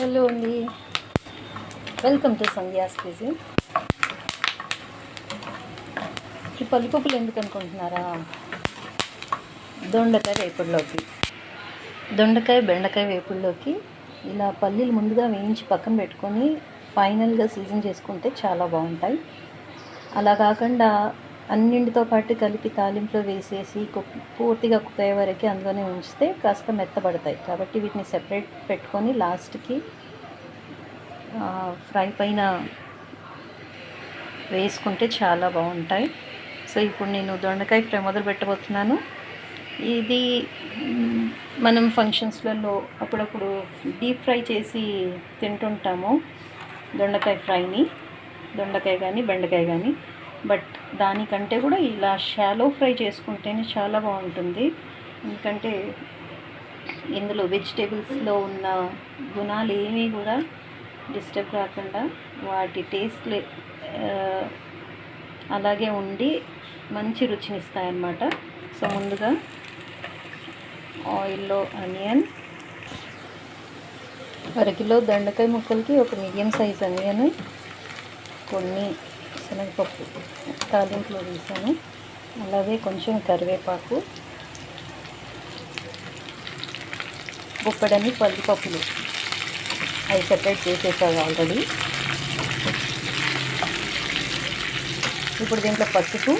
Hello అండి. Welcome to Sandhya's cuisine ఈ పల్లిపప్పులు ఎందుకు అనుకుంటున్నారా? దొండకాయ వేపుడులోకి. దొండకాయ బెండకాయ వేపుడులోకి ఇలా పల్లీలు ముందుగా వేయించి పక్కన పెట్టుకొని ఫైనల్గా సీజన్ చేసుకుంటే చాలా బాగుంటాయి. అలా కాకుండా అన్నింటితో పాటు కలిపి తాలింపులో వేసేసి పూర్తిగా కుక్ అయ్యే వరకు అందులోనే ఉంచితే కాస్త మెత్తబడతాయి. కాబట్టి వీటిని సెపరేట్ పెట్టుకొని లాస్ట్కి ఫ్రై పైన వేసుకుంటే చాలా బాగుంటాయి. సో ఇప్పుడు నేను దొండకాయ ఫ్రై మొదలు పెట్టబోతున్నాను. ఇది మనం ఫంక్షన్స్లలో అప్పుడప్పుడు డీప్ ఫ్రై చేసి తింటుంటాము దొండకాయ ఫ్రైని. దొండకాయ కానీ బెండకాయ కానీ. బట్ దానికంటే కూడా ఇలా షాలో ఫ్రై చేసుకుంటేనే చాలా బాగుంటుంది. ఎందుకంటే ఇందులో వెజిటేబుల్స్లో ఉన్న గుణాలు ఏమీ కూడా డిస్టర్బ్ రాకుండా వాటి టేస్ట్ అలాగే ఉండి మంచి రుచినిస్తాయన్నమాట. సో ముందుగా ఆయిల్లో అనియన్ అరకిలో దండకాయ ముక్కలకి ఒక మీడియం సైజ్ ఆనియన్ కొన్ని శనగపప్పు తాలింపులో వేసాను. అలాగే కొంచెం కరివేపాకు బుప్పడని పల్లిపప్పులు. అవి సెపరేట్ చేసేసాను ఆల్రెడీ. ఇప్పుడు దీంట్లో పసుపు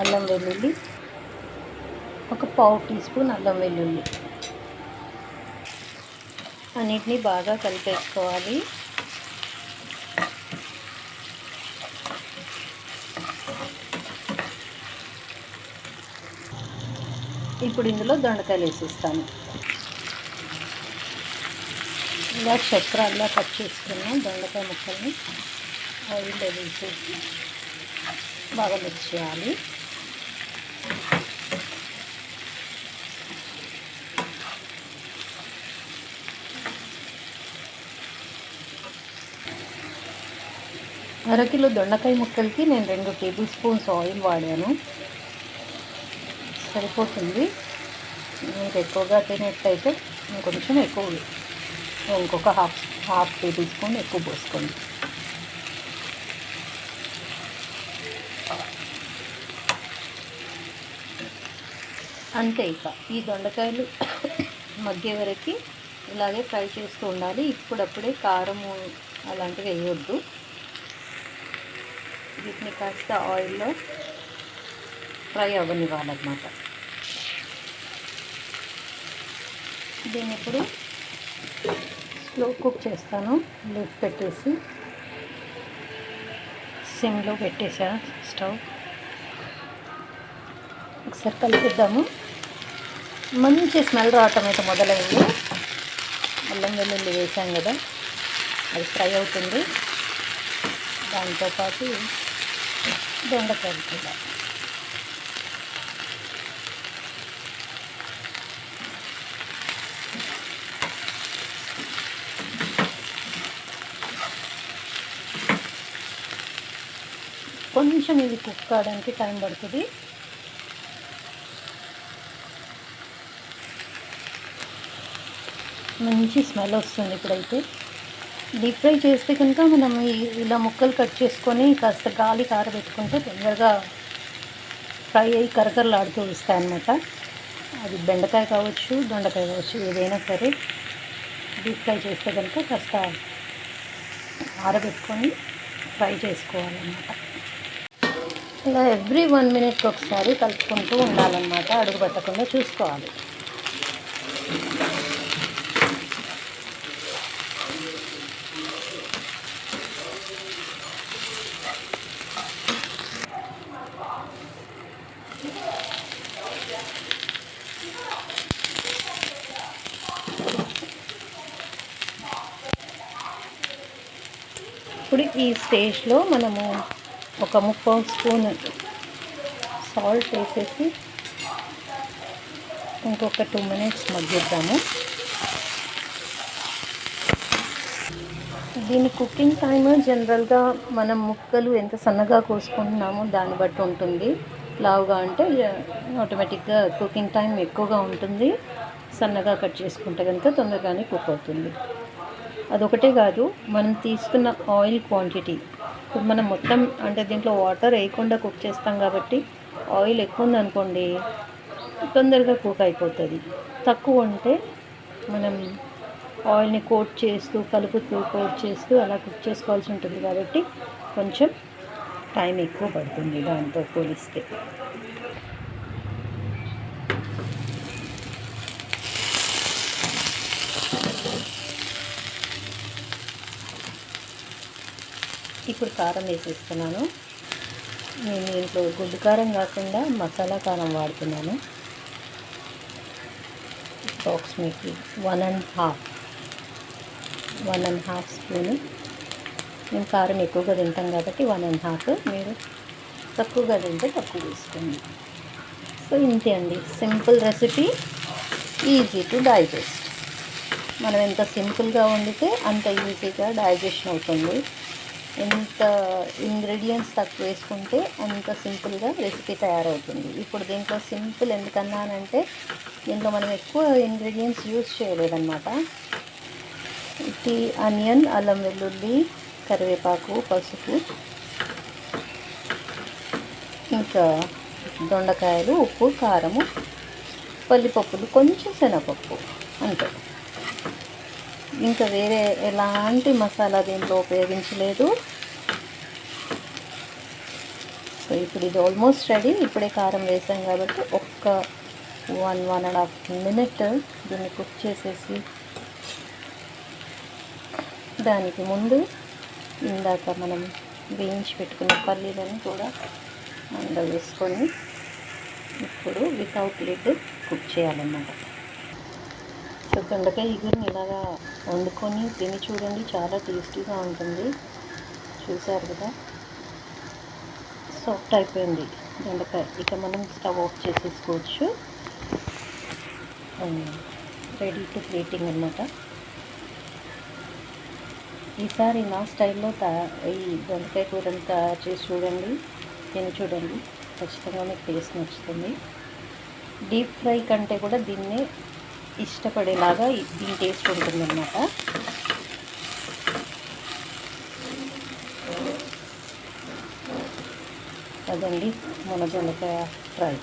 అల్లం వెల్లుల్లి ఒక పావు టీ స్పూన్ అల్లం వెల్లుల్లి. అన్నిటినీ బాగా కలిపేసుకోవాలి. ఇప్పుడు ఇందులో దొండకాయలు వేసిస్తాను. ఇలా చక్రాల్లో కట్ చేసుకున్న దొండకాయ ముక్కల్ని ఆయిల్లో వేసేసి బాగా మిక్స్ చేయాలి. అరకిలో దొండకాయ ముక్కలకి నేను రెండు టేబుల్ స్పూన్స్ ఆయిల్ వాడాను. సరిపోతుంది. మీకు ఎక్కువగా తినేట్టయితే ఇంకొంచెం ఎక్కువ ఇంకొక హాఫ్ హాఫ్ టేబుల్ స్పూన్ ఎక్కువ పోసుకోండి. అంతే ఇక. ఈ దొండకాయలు మగ్గే వరకు ఇలాగే ఫ్రై చేస్తూ ఉండాలి. ఇప్పుడప్పుడే కారము అలాంటివి వేయొద్దు. వీటిని కాస్త ఆయిల్లో ఫ్రై అవ్వనివ్వాలన్నమాట. దీన్ని ఇప్పుడు స్లో కుక్ చేస్తాను. లిడ్ పెట్టేసి సిమ్లో పెట్టేసా స్టవ్. ఒకసారి కలిపిద్దాము. మంచి స్మెల్ రావటం అయితే మొదలైంది. అల్లం వెల్లుల్లి వేసాం కదా అది ఫ్రై అవుతుంది. దాంతోపాటు దొండకాయ కూడా. కొంచెం ఇది కుక్ కావడానికి టైం పడుతుంది. మంచి స్మెల్ వస్తుంది ఇప్పుడైతే. డీప్ ఫ్రై చేస్తే కనుక మనం ఇలా ముక్కలు కట్ చేసుకొని కాస్త గాలి కారబెట్టుకుంటే తొందరగా ఫ్రై అయ్యి కరకరలాడుతూ వస్తాయి అన్నమాట అది బెండకాయ కావచ్చు దొండకాయ కావచ్చు ఏదైనా సరే డీప్ ఫ్రై చేస్తే కనుక కాస్త ఆరబెట్టుకొని ఫ్రై చేసుకోవాలన్నమాట. ఇలా ఎవ్రీ వన్ మినిట్కి ఒకసారి కలుపుకుంటూ ఉండాలన్నమాట. అడుగు పెట్టకుండా చూసుకోవాలి. ఇప్పుడు ఈ స్టేజ్లో మనము ఒక ముప్పై స్పూన్ సాల్ట్ వేసేసి ఇంకొక టూ మినిట్స్ మగ్గిద్దాము. దీని కుకింగ్ టైమ్ జనరల్గా మనం ముక్కలు ఎంత సన్నగా కోసుకుంటున్నామో దాన్ని బట్టి ఉంటుంది. లావుగా అంటే ఆటోమేటిక్గా కుకింగ్ టైం ఎక్కువగా ఉంటుంది. సన్నగా కట్ చేసుకుంటే కనుక తొందరగానే కుక్ అవుతుంది. అదొకటే కాదు మనం తీసుకున్న ఆయిల్ క్వాంటిటీ ఇప్పుడు మనం మొత్తం అంటే దీంట్లో వాటర్ వేయకుండా కుక్ చేస్తాం కాబట్టి ఆయిల్ ఎక్కువ ఉందనుకోండి తొందరగా కుక్ అయిపోతుంది. తక్కువ ఉంటే మనం ఆయిల్ని కోట్ చేస్తూ కలుపుతూ కోట్ చేస్తూ అలా కుక్ చేసుకోవాల్సి ఉంటుంది కాబట్టి కొంచెం టైం ఎక్కువ పడుతుంది దాంతో పోలిస్తే. ఇప్పుడు కారం వేసేస్తున్నాను. నేను దీంట్లో గుడ్డు కారం కాకుండా మసాలా కారం వాడుతున్నాను. Approximately one and half one and half spoon మేము కారం ఎక్కువగా తింటాం కాబట్టి వన్ అండ్ హాఫ్ మీరు తక్కువగా తింటే తక్కువ తీసుకోండి. సో ఇంతే అండి. Simple recipe easy to digest మనం ఎంత సింపుల్గా వండితే అంత ఈజీగా డైజెషన్ అవుతుంది. ఎంత ఇంగ్రీడియంట్స్ తక్కువ వేసుకుంటే అంత సింపుల్గా రెసిపీ తయారవుతుంది. ఇప్పుడు దీంట్లో సింపుల్ ఎందుకన్నానంటే దీంట్లో మనం ఎక్కువ ఇంగ్రీడియంట్స్ యూజ్ చేయలేదన్నమాట. ఇది ఆనియన్ అల్లం వెల్లుల్లి కరివేపాకు పసుపు ఇంకా దొండకాయలు ఉప్పు కారము పల్లిపప్పులు కొంచెం శనగపప్పు అంతే. ఇంకా వేరే ఎలాంటి మసాలా దీంట్లో ఉపయోగించలేదు. సో ఇప్పుడు ఇది ఆల్మోస్ట్ రెడీ ఇప్పుడే కారం వేసాం కాబట్టి ఒక్క one one and half minute దీన్ని కుక్ చేసేసి దానికి ముందు ఇందాక మనం వేయించి పెట్టుకున్న పల్లీలను కూడా అందులో వేసుకొని ఇప్పుడు వితౌట్ లిడ్ కుక్ చేయాలన్నమాట. దొండకాయ ఇగురిని ఇలాగా వండుకొని తిని చూడండి చాలా టేస్టీగా ఉంటుంది. చూసారు కదా? సాఫ్ట్ అయిపోయింది దొండకాయ ఇక మనం స్టవ్ ఆఫ్ చేసేసుకోవచ్చు. రెడీ టు ప్లేటింగ్ అనమాట ఈసారి నా స్టైల్లో తా ఈ దొండకాయ కూరని తయారు చేసి చూడండి తిని చూడండి. ఖచ్చితంగా మీకు టేస్ట్ నచ్చుతుంది. డీప్ ఫ్రై కంటే కూడా దీన్నే ఇష్టపడేలాగా దీని టేస్ట్ ఉంటుందన్నమాట. అదండి మన దొండకాయ ఫ్రై.